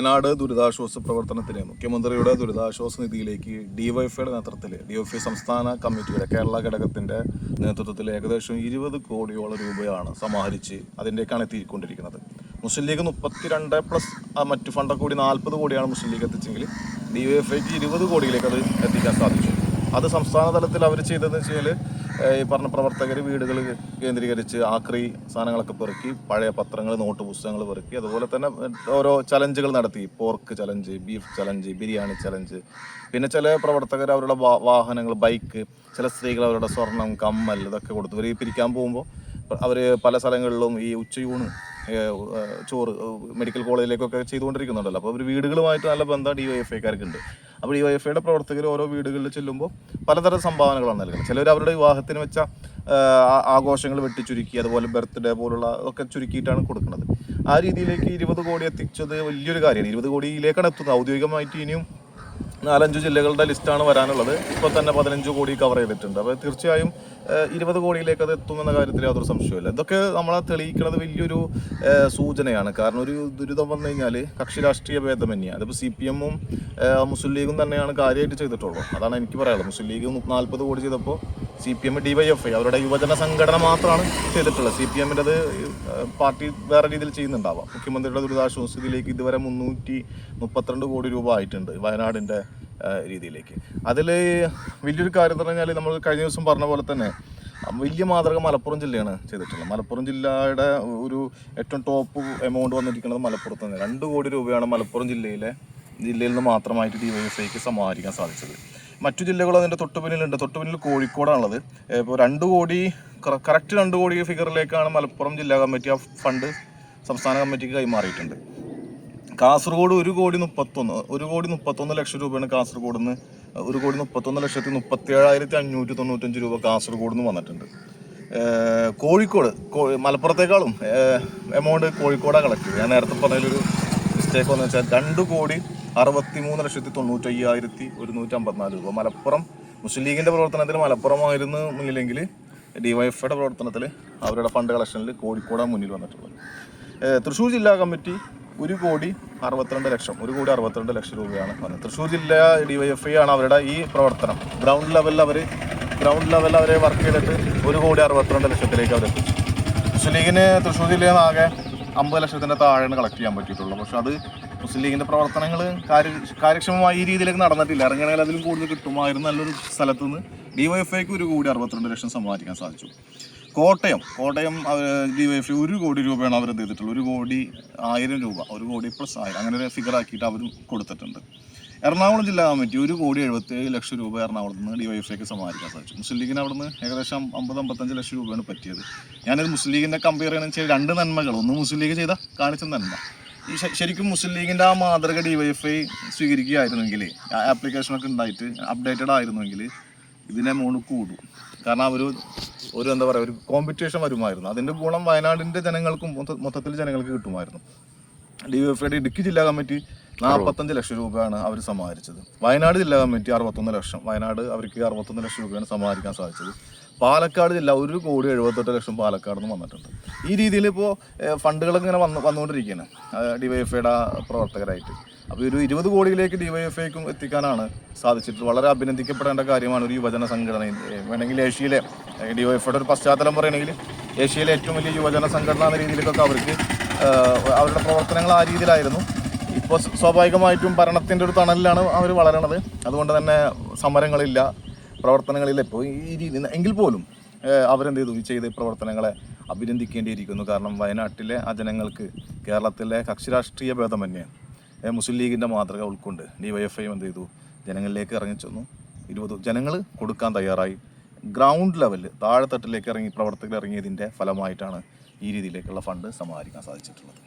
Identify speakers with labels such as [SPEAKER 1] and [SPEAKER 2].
[SPEAKER 1] വയനാട് ദുരിതാശ്വാസ പ്രവർത്തനത്തിന് മുഖ്യമന്ത്രിയുടെ ദുരിതാശ്വാസ നിധിയിലേക്ക് ഡിവൈഫൈയുടെ നേതൃത്വത്തിൽ ഡിവൈഫൈ സംസ്ഥാന കമ്മിറ്റിയുടെ കേരള ഘടകത്തിന്റെ നേതൃത്വത്തിൽ ഏകദേശം ഇരുപത് കോടിയോളം രൂപയാണ് സമാഹരിച്ച് അതിന്റെയൊക്കെയാണ് എത്തിക്കൊണ്ടിരിക്കുന്നത്. മുസ്ലിം ലീഗ് മുപ്പത്തിരണ്ട് പ്ലസ് മറ്റു ഫണ്ടൊക്കെ കൂടി നാൽപ്പത് കോടിയാണ് മുസ്ലിം ലീഗ് എത്തിച്ചെങ്കിൽ ഡിവൈഎഫ്ഐക്ക് ഇരുപത് കോടിയിലേക്ക് അത് എത്തിക്കാൻ സാധിച്ചു. അത് സംസ്ഥാന തലത്തിൽ അവർ ചെയ്തതെന്ന് വെച്ചാൽ ഈ പറഞ്ഞ പ്രവർത്തകർ വീടുകൾ കേന്ദ്രീകരിച്ച് ആക്രി സാധനങ്ങളൊക്കെ പെറുക്കി പഴയ പത്രങ്ങൾ നോട്ട് പുസ്തകങ്ങൾ പെറുക്കി അതുപോലെ തന്നെ ഓരോ ചലഞ്ചുകൾ നടത്തി. Pork challenge beef challenge biryani challenge. പിന്നെ ചില പ്രവർത്തകർ അവരുടെ വാഹനങ്ങൾ ബൈക്ക് ചില സ്ത്രീകൾ അവരുടെ സ്വർണം കമ്മൽ ഇതൊക്കെ കൊടുത്തു ഇവർ പിരിക്കാൻ പോകുമ്പോൾ അവർ പല സ്ഥലങ്ങളിലും ഈ ഉച്ചയൂണ് ചോറ് മെഡിക്കൽ കോളേജിലേക്കൊക്കെ ചെയ്തുകൊണ്ടിരിക്കുന്നുണ്ടല്ലോ. അപ്പോൾ അവർ വീടുകളുമായിട്ട് നല്ല ബന്ധം ഡി വൈ എഫ് ഐക്കാർക്കുണ്ട് അപ്പോൾ ഈ വൈഫൈയുടെ പ്രവർത്തകർ ഓരോ വീടുകളിൽ ചെല്ലുമ്പോൾ പലതരം സംഭാവനകളാണ് നൽകുന്നത്. ചിലർ അവരുടെ വിവാഹത്തിന് വെച്ച ആഘോഷങ്ങൾ വെട്ടിച്ചുരുക്കി അതുപോലെ ബർത്ത്ഡേ പോലുള്ള ഒക്കെ ചുരുക്കിയിട്ടാണ് കൊടുക്കുന്നത്. ആ രീതിയിലേക്ക് ഇരുപത് കോടി എത്തിച്ചത് വലിയൊരു കാര്യമാണ്. ഇരുപത് കോടിയിലേക്കാണ് എത്തുന്നത്. ഔദ്യോഗികമായിട്ട് ഇനിയും നാലഞ്ച് ജില്ലകളുടെ ലിസ്റ്റാണ് വരാനുള്ളത്. ഇപ്പോൾ തന്നെ പതിനഞ്ച് കോടി കവർ ചെയ്തിട്ടുണ്ട്. അപ്പോൾ തീർച്ചയായും ഇരുപത് കോടിയിലേക്ക് അത് എത്തുമെന്ന കാര്യത്തിൽ യാതൊരു സംശയമില്ല ഇതൊക്കെ നമ്മളെ തെളിയിക്കുന്നത് വലിയൊരു സൂചനയാണ്. കാരണം ഒരു ദുരിതം വന്നു കഴിഞ്ഞാൽ കക്ഷി രാഷ്ട്രീയ ഭേദമന്യേ അതിപ്പോൾ സി പി എമ്മും മുസ്ലിം ലീഗും തന്നെയാണ് കാര്യമായിട്ട് ചെയ്തിട്ടുള്ളൂ അതാണ് എനിക്ക് പറയാനുള്ളത്. മുസ്ലിം ലീഗ് നാൽപ്പത് കോടി ചെയ്തപ്പോൾ C P M D Y F I അവരുടെ യുവജന സംഘടന മാത്രമാണ് ചെയ്തിട്ടുള്ളത്. സി പി എമ്മിന്റെ അത് പാർട്ടി വേറെ രീതിയിൽ ചെയ്യുന്നുണ്ടാവാം. മുഖ്യമന്ത്രിയുടെ ദുരിതാശ്വാസ നിധിയിലേക്ക് ഇതുവരെ മുന്നൂറ്റി മുപ്പത്തിരണ്ട് കോടി രൂപ ആയിട്ടുണ്ട് വയനാടിന്റെ രീതിയിലേക്ക്. അതിൽ വലിയൊരു കാര്യം എന്ന് പറഞ്ഞാൽ നമ്മൾ കഴിഞ്ഞ ദിവസം പറഞ്ഞ പോലെ തന്നെ വലിയ മാതൃക മലപ്പുറം ജില്ലയാണ് ചെയ്തിട്ടുള്ളത്. മലപ്പുറം ജില്ലയുടെ ഒരു ഏറ്റവും ടോപ്പ് എമൗണ്ട് വന്നിരിക്കുന്നത് മലപ്പുറത്ത് നിന്ന് രണ്ട് കോടി രൂപയാണ് മലപ്പുറം ജില്ലയിലെ ജില്ലയിൽ നിന്ന് മാത്രമായിട്ട് ഡി വൈ എഫ് ഐക്ക് സമാഹരിക്കാൻ സാധിച്ചത്. മറ്റു ജില്ലകളും അതിന്റെ തൊട്ടുപിന്നിലുണ്ട്. തൊട്ടുപിന്നിൽ തൊട്ടു പിന്നിൽ കോഴിക്കോടാണുള്ളത് ഇപ്പോൾ രണ്ട് കോടി കറക്റ്റ് രണ്ട് കോടി ഫിഗറിലേക്കാണ് മലപ്പുറം ജില്ലാ കമ്മിറ്റി ആ ഫണ്ട് സംസ്ഥാന കമ്മിറ്റിക്ക് കൈമാറിയിട്ടുണ്ട്. കാസർഗോഡ് ഒരു കോടി മുപ്പത്തൊന്ന് ഒരു കോടി മുപ്പത്തൊന്ന് ലക്ഷം രൂപയാണ് കാസർഗോഡ് നിന്ന് ഒരു കോടി മുപ്പത്തൊന്ന് ലക്ഷത്തി മുപ്പത്തി ഏഴായിരത്തി അഞ്ഞൂറ്റി തൊണ്ണൂറ്റഞ്ച് രൂപ കാസർഗോഡ് നിന്ന് വന്നിട്ടുണ്ട് കോഴിക്കോട് മലപ്പുറത്തേക്കാളും എമൗണ്ട് കോഴിക്കോടാണ് കളക്ട് ചെയ്തത് ഞാൻ നേരത്തെ പറഞ്ഞതിലൊരു മിസ്റ്റേക്ക് വന്നു വെച്ചാൽ രണ്ട് കോടി അറുപത്തി മൂന്ന് ലക്ഷത്തി തൊണ്ണൂറ്റി അയ്യായിരത്തി ഒരുന്നൂറ്റി അമ്പത്തിനാല് രൂപ. മലപ്പുറം മുസ്ലിം ലീഗിന്റെ പ്രവർത്തനത്തിൽ മലപ്പുറമായിരുന്നു മുന്നിലെങ്കിൽ ഡിവൈഎഫ്ഐയുടെ പ്രവർത്തനത്തിൽ അവരുടെ ഫണ്ട് കളക്ഷനിൽ കോഴിക്കോടാണ് മുന്നിൽ വന്നിട്ടുള്ളത്. തൃശ്ശൂർ ജില്ലാ കമ്മിറ്റി ഒരു കോടി അറുപത്തിരണ്ട് ലക്ഷം ഒരു കോടി അറുപത്തിരണ്ട് ലക്ഷം രൂപയാണ് വന്നത് തൃശ്ശൂർ ജില്ല ഡിവൈഎഫ്ഐ ആണ് അവരുടെ ഈ പ്രവർത്തനം. ഗ്രൗണ്ട് ലെവലിൽ അവർ ഗ്രൗണ്ട് ലെവലിൽ അവരെ വർക്ക് ചെയ്തിട്ട് ഒരു കോടി അറുപത്തിരണ്ട് ലക്ഷത്തിലേക്ക് അവർ എത്തി മുസ്ലിം ലീഗിന് തൃശ്ശൂർ ജില്ലയിൽ നിന്ന് ആകെ അമ്പത് ലക്ഷത്തിന്റെ താഴെയാണ് കളക്ട് ചെയ്യാൻ പറ്റിയിട്ടുള്ളൂ പക്ഷെ അത് മുസ്ലിം ലീഗിന്റെ പ്രവർത്തനങ്ങൾ കാര്യ കാര്യക്ഷമമായി ഈ രീതിയിലേക്ക് നടന്നിട്ടില്ല. ഇറങ്ങണമെങ്കിൽ അതിലും കൂടുതൽ കിട്ടുമായിരുന്നു നല്ലൊരു സ്ഥലത്ത് നിന്ന് ഡിവൈഎഫ്ഐക്ക് ഒരു കോടി അറുപത്തിരണ്ട് ലക്ഷം സമ്പാദിക്കാൻ സാധിച്ചു. കോട്ടയം കോട്ടയം ഡിവൈഎഫ്ഐ ഒരു കോടി രൂപയാണ് അവർ ചെയ്തിട്ടുള്ളത്. ഒരു കോടി ആയിരം രൂപ ഒരു കോടി പ്ലസ് ആയിരം. അങ്ങനെ ഒരു ഫിഗർ ആക്കിയിട്ട് അവർ കൊടുത്തിട്ടുണ്ട്. എറണാകുളം ജില്ലാ കമ്മിറ്റി ഒരു കോടി എഴുപത്തി ഏഴ് ലക്ഷം രൂപ എറണാകുളത്ത് നിന്ന് ഡിവൈഎഫ്ഐക്ക് സമാഹരിക്കാൻ സാധിച്ചു. മുസ്ലിം ലീഗിന് അവിടുന്ന് ഏകദേശം അമ്പത് അമ്പത്തഞ്ച് ലക്ഷം രൂപയാണ് പറ്റിയത്. ഞാനൊരു മുസ്ലിം ലീഗിന്റെ കമ്പയർ ചെയ്യണമെന്ന് വെച്ചാൽ രണ്ട് നന്മകൾ. ഒന്ന് മുസ്ലിം ലീഗ് ചെയ്ത കാണിച്ച നന്മ. ശരിക്കും മുസ്ലിം ലീഗിന്റെ ആ മാതൃക ഡിവൈഎഫ്ഐ സ്വീകരിക്കുകയായിരുന്നെങ്കിൽ ആപ്ലിക്കേഷനൊക്കെ ഉണ്ടായിട്ട് അപ്ഡേറ്റഡ് ആയിരുന്നെങ്കിൽ ഇതിനെ മോണ് കൂടും. കാരണം അവർ ഒരു എന്താ പറയുക ഒരു കോമ്പറ്റീഷൻ വരുമായിരുന്നു. അതിന്റെ ഗുണം വയനാടിന്റെ ജനങ്ങൾക്കും മൊത്തത്തിൽ ജനങ്ങൾക്ക് കിട്ടുമായിരുന്നു. ഡി എഫ് ഐയുടെ ഇടുക്കി ജില്ലാ കമ്മിറ്റി നാൽപ്പത്തഞ്ച് ലക്ഷം രൂപയാണ് അവർ സമാഹരിച്ചത്. വയനാട് ജില്ലാ കമ്മിറ്റി അറുപത്തൊന്ന് ലക്ഷം. വയനാട് അവർക്ക് അറുപത്തൊന്ന് ലക്ഷം രൂപയാണ് സമാഹരിക്കാൻ സാധിച്ചത്. പാലക്കാട് ജില്ല ഒരു കോടി എഴുപത്തെട്ട് ലക്ഷം പാലക്കാട് നിന്ന് വന്നിട്ടുണ്ട്. ഈ രീതിയിൽ ഇപ്പോൾ ഫണ്ടുകളൊക്കെ ഇങ്ങനെ വന്ന് വന്നുകൊണ്ടിരിക്കുകയാണ്. ഡിവൈഎഫ്ഐയുടെ പ്രവർത്തകരായിട്ട്. അപ്പോൾ ഒരു ഇരുപത് കോടിയിലേക്ക് ഡിവൈഎഫ്ഐക്കും എത്തിക്കാനാണ് സാധിച്ചിട്ട് വളരെ അഭിനന്ദിക്കപ്പെടേണ്ട കാര്യമാണ് ഒരു യുവജന സംഘടന. വേണമെങ്കിൽ ഏഷ്യയിലെ ഡിവൈഎഫ്ഐയുടെ ഒരു പശ്ചാത്തലം പറയുകയാണെങ്കിൽ ഏഷ്യയിലെ ഏറ്റവും വലിയ യുവജന സംഘടന എന്ന രീതിയിലേക്കൊക്കെ അവർക്ക് അവരുടെ പ്രവർത്തനങ്ങൾ ആ രീതിയിലായിരുന്നു. ഇപ്പോൾ സ്വാഭാവികമായിട്ടും ഭരണത്തിന്റെ ഒരു തണലിലാണ് അവർ വളരണത്. അതുകൊണ്ട് തന്നെ സമരങ്ങളില്ല. പ്രവർത്തനങ്ങളില്ല ഇപ്പോൾ ഈ രീതി എങ്കിൽ പോലും അവരെന്ത് ചെയ്തു? ചെയ്ത പ്രവർത്തനങ്ങളെ അഭിനന്ദിക്കേണ്ടിയിരിക്കുന്നു. കാരണം വയനാട്ടിലെ ആ ജനങ്ങൾക്ക് കേരളത്തിലെ കക്ഷിരാഷ്ട്രീയ ഏഹ് മുസ്ലിം ലീഗിന്റെ മാതൃക ഉൾക്കൊണ്ട് ഡി വൈ എഫ് ഐ എന്ത് ചെയ്തു? ജനങ്ങളിലേക്ക് ഇറങ്ങിച്ചെന്നു ഇരുപത് ജനങ്ങൾ കൊടുക്കാൻ തയ്യാറായി. ഗ്രൗണ്ട് ലെവലിൽ താഴെത്തട്ടിലേക്ക് ഇറങ്ങി പ്രവർത്തകർ ഇറങ്ങിയതിന്റെ ഫലമായിട്ടാണ് ഈ രീതിയിലേക്കുള്ള ഫണ്ട് സമാഹരിക്കാൻ സാധിച്ചിട്ടുള്ളത്.